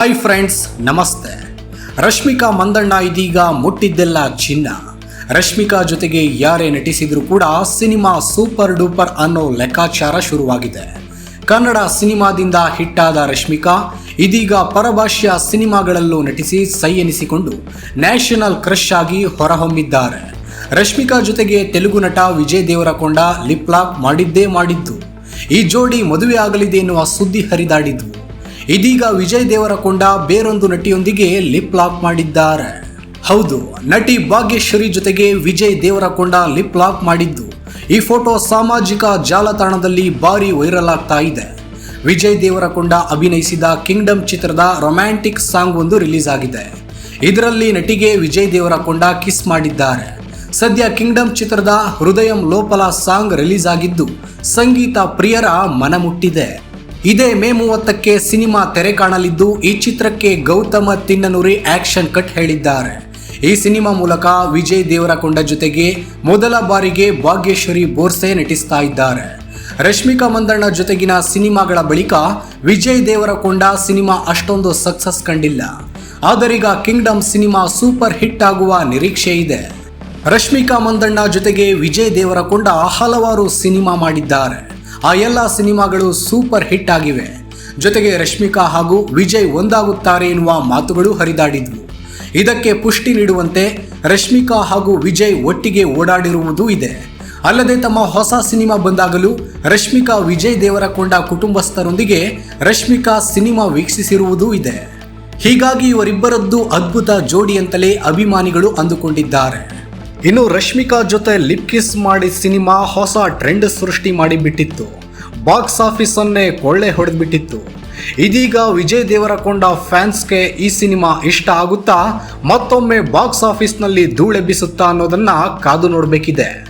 Hi friends ನಮಸ್ತೆ. ರಶ್ಮಿಕಾ ಮಂದಣ್ಣ ಇದೀಗ ಮುಟ್ಟಿದ್ದೆಲ್ಲ ಚಿನ್ನ. ರಶ್ಮಿಕಾ ಜೊತೆಗೆ ಯಾರೇ ನಟಿಸಿದ್ರು ಕೂಡ ಸಿನಿಮಾ ಸೂಪರ್ ಡೂಪರ್ ಅನ್ನೋ ಲೆಕ್ಕಾಚಾರ ಶುರುವಾಗಿದೆ. ಕನ್ನಡ ಸಿನಿಮಾದಿಂದ ಹಿಟ್ಟಾದ ರಶ್ಮಿಕಾ ಇದೀಗ ಪರಭಾಷೆಯ ಸಿನಿಮಾಗಳಲ್ಲೂ ನಟಿಸಿ ಸೈ ಎನಿಸಿಕೊಂಡು ನ್ಯಾಷನಲ್ ಕ್ರಶ್ ಆಗಿ ಹೊರಹೊಮ್ಮಿದ್ದಾರೆ. ರಶ್ಮಿಕಾ ಜೊತೆಗೆ ತೆಲುಗು ನಟ ವಿಜಯ್ ದೇವರಕೊಂಡ ಲಿಪ್ಲಾಕ್ ಮಾಡಿದ್ದೇ ಮಾಡಿದ್ದು. ಈ ಜೋಡಿ ಮದುವೆ ಆಗಲಿದೆ ಎನ್ನುವ ಸುದ್ದಿ ಹರಿದಾಡಿದ್ವು. ಇದೀಗ ವಿಜಯ್ ದೇವರಕೊಂಡ ಬೇರೊಂದು ನಟಿಯೊಂದಿಗೆ ಲಿಪ್ ಲಾಕ್ ಮಾಡಿದ್ದಾರೆ. ಹೌದು, ನಟಿ ಭಾಗ್ಯಶ್ವರಿ ಜೊತೆಗೆ ವಿಜಯ್ ದೇವರಕೊಂಡ ಲಿಪ್ ಲಾಕ್ ಮಾಡಿದ್ದು. ಈ ಫೋಟೋ ಸಾಮಾಜಿಕ ಜಾಲತಾಣದಲ್ಲಿ ಭಾರಿ ವೈರಲ್ ಆಗ್ತಾ ಇದೆ. ವಿಜಯ್ ದೇವರಕೊಂಡ ಅಭಿನಯಿಸಿದ ಕಿಂಗ್ಡಮ್ ಚಿತ್ರದ ರೊಮ್ಯಾಂಟಿಕ್ ಸಾಂಗ್ ಒಂದು ರಿಲೀಸ್ ಆಗಿದೆ. ಇದರಲ್ಲಿ ನಟಿಗೆ ವಿಜಯ್ ದೇವರಕೊಂಡ ಕಿಸ್ ಮಾಡಿದ್ದಾರೆ. ಸದ್ಯ ಕಿಂಗ್ಡಮ್ ಚಿತ್ರದ ಹೃದಯಂ ಲೋಪಲ ಸಾಂಗ್ ರಿಲೀಸ್ ಆಗಿದ್ದು, ಸಂಗೀತ ಪ್ರಿಯರ ಮನಮುಟ್ಟಿದೆ. ಇದೇ ಮೇ ಮೂವತ್ತಕ್ಕೆ ಸಿನಿಮಾ ತೆರೆ ಕಾಣಲಿದ್ದು, ಈ ಚಿತ್ರಕ್ಕೆ ಗೌತಮ ತಿನ್ನನೂರಿ ಆಕ್ಷನ್ ಕಟ್ ಹೇಳಿದ್ದಾರೆ. ಈ ಸಿನಿಮಾ ಮೂಲಕ ವಿಜಯ್ ದೇವರಕೊಂಡ ಜೊತೆಗೆ ಮೊದಲ ಬಾರಿಗೆ ಭಾಗ್ಯೇಶ್ವರಿ ಬೋರ್ಸೆ ನಟಿಸ್ತಾ ಇದ್ದಾರೆ. ರಶ್ಮಿಕಾ ಮಂದಣ್ಣ ಜೊತೆಗಿನ ಸಿನಿಮಾಗಳ ಬಳಿಕ ವಿಜಯ್ ದೇವರಕೊಂಡ ಸಿನಿಮಾ ಅಷ್ಟೊಂದು ಸಕ್ಸಸ್ ಕಂಡಿಲ್ಲ. ಆದರೀಗ ಕಿಂಗ್ಡಮ್ ಸಿನಿಮಾ ಸೂಪರ್ ಹಿಟ್ ಆಗುವ ನಿರೀಕ್ಷೆ ಇದೆ. ರಶ್ಮಿಕಾ ಮಂದಣ್ಣ ಜೊತೆಗೆ ವಿಜಯ್ ದೇವರಕೊಂಡ ಹಲವಾರು ಸಿನಿಮಾ ಮಾಡಿದ್ದಾರೆ. ಆ ಎಲ್ಲ ಸಿನಿಮಾಗಳು ಸೂಪರ್ ಹಿಟ್ ಆಗಿವೆ. ಜೊತೆಗೆ ರಶ್ಮಿಕಾ ಹಾಗೂ ವಿಜಯ್ ಒಂದಾಗುತ್ತಾರೆ ಎನ್ನುವ ಮಾತುಗಳು ಹರಿದಾಡಿದ್ವು. ಇದಕ್ಕೆ ಪುಷ್ಟಿ ನೀಡುವಂತೆ ರಶ್ಮಿಕಾ ಹಾಗೂ ವಿಜಯ್ ಒಟ್ಟಿಗೆ ಓಡಾಡಿರುವುದೂ ಇದೆ. ಅಲ್ಲದೆ ತಮ್ಮ ಹೊಸ ಸಿನಿಮಾ ಬಂದಾಗಲೂ ರಶ್ಮಿಕಾ ವಿಜಯ್ ದೇವರಕೊಂಡ ಕುಟುಂಬಸ್ಥರೊಂದಿಗೆ ರಶ್ಮಿಕಾ ಸಿನಿಮಾ ವೀಕ್ಷಿಸಿರುವುದೂ ಇದೆ. ಹೀಗಾಗಿ ಇವರಿಬ್ಬರದ್ದು ಅದ್ಭುತ ಜೋಡಿ ಅಂತಲೇ ಅಭಿಮಾನಿಗಳು ಅಂದುಕೊಂಡಿದ್ದಾರೆ. ಇನ್ನು ರಶ್ಮಿಕಾ ಜೊತೆ ಲಿಪ್ ಕಿಸ್ ಮಾಡಿ ಸಿನಿಮಾ ಹೊಸ ಟ್ರೆಂಡ್ ಸೃಷ್ಟಿ ಮಾಡಿಬಿಟ್ಟಿತ್ತು. ಬಾಕ್ಸ್ ಆಫೀಸ್ ಅನ್ನೇ ಕೊಳ್ಳೆ ಹೊಡೆದ್ಬಿಟ್ಟಿತ್ತು. ಇದೀಗ ವಿಜಯ್ ದೇವರಕೊಂಡ ಫ್ಯಾನ್ಸ್ಗೆ ಈ ಸಿನಿಮಾ ಇಷ್ಟ ಆಗುತ್ತಾ? ಮತ್ತೊಮ್ಮೆ ಬಾಕ್ಸ್ ಆಫೀಸ್ನಲ್ಲಿ ಧೂಳೆಬ್ಬಿಸುತ್ತಾ ಅನ್ನೋದನ್ನ ಕಾದು ನೋಡಬೇಕಿದೆ.